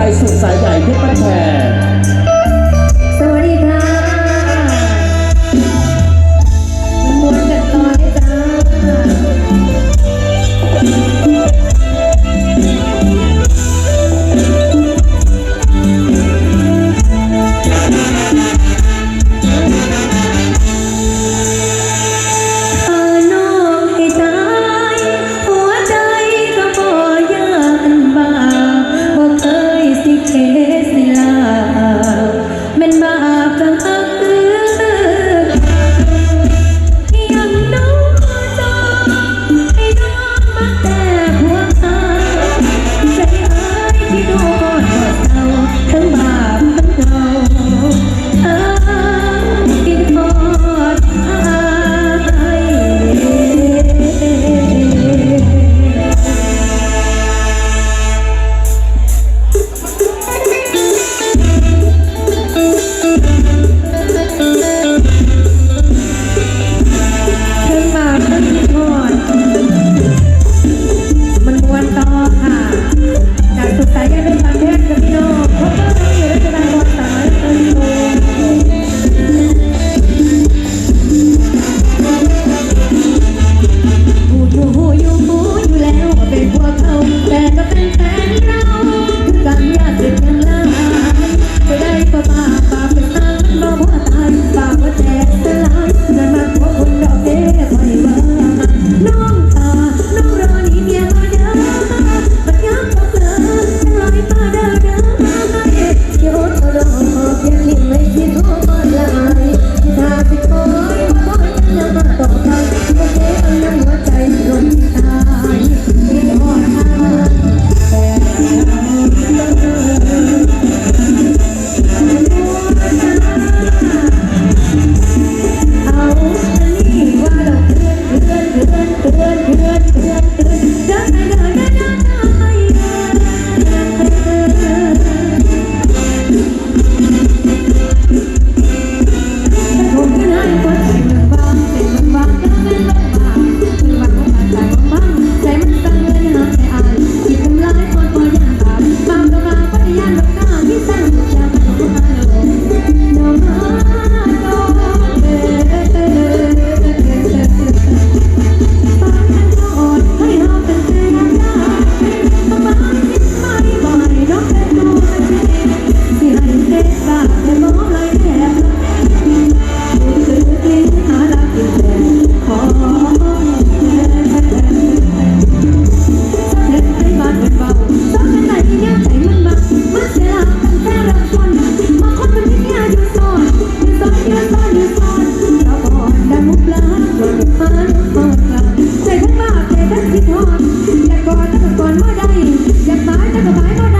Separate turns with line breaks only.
ใจสุดสายใหญ่เพชรบ้านแพงา
กจะรัก ก่อนเมื่อใดอยากตายแต่ก็ตายเมื่อใด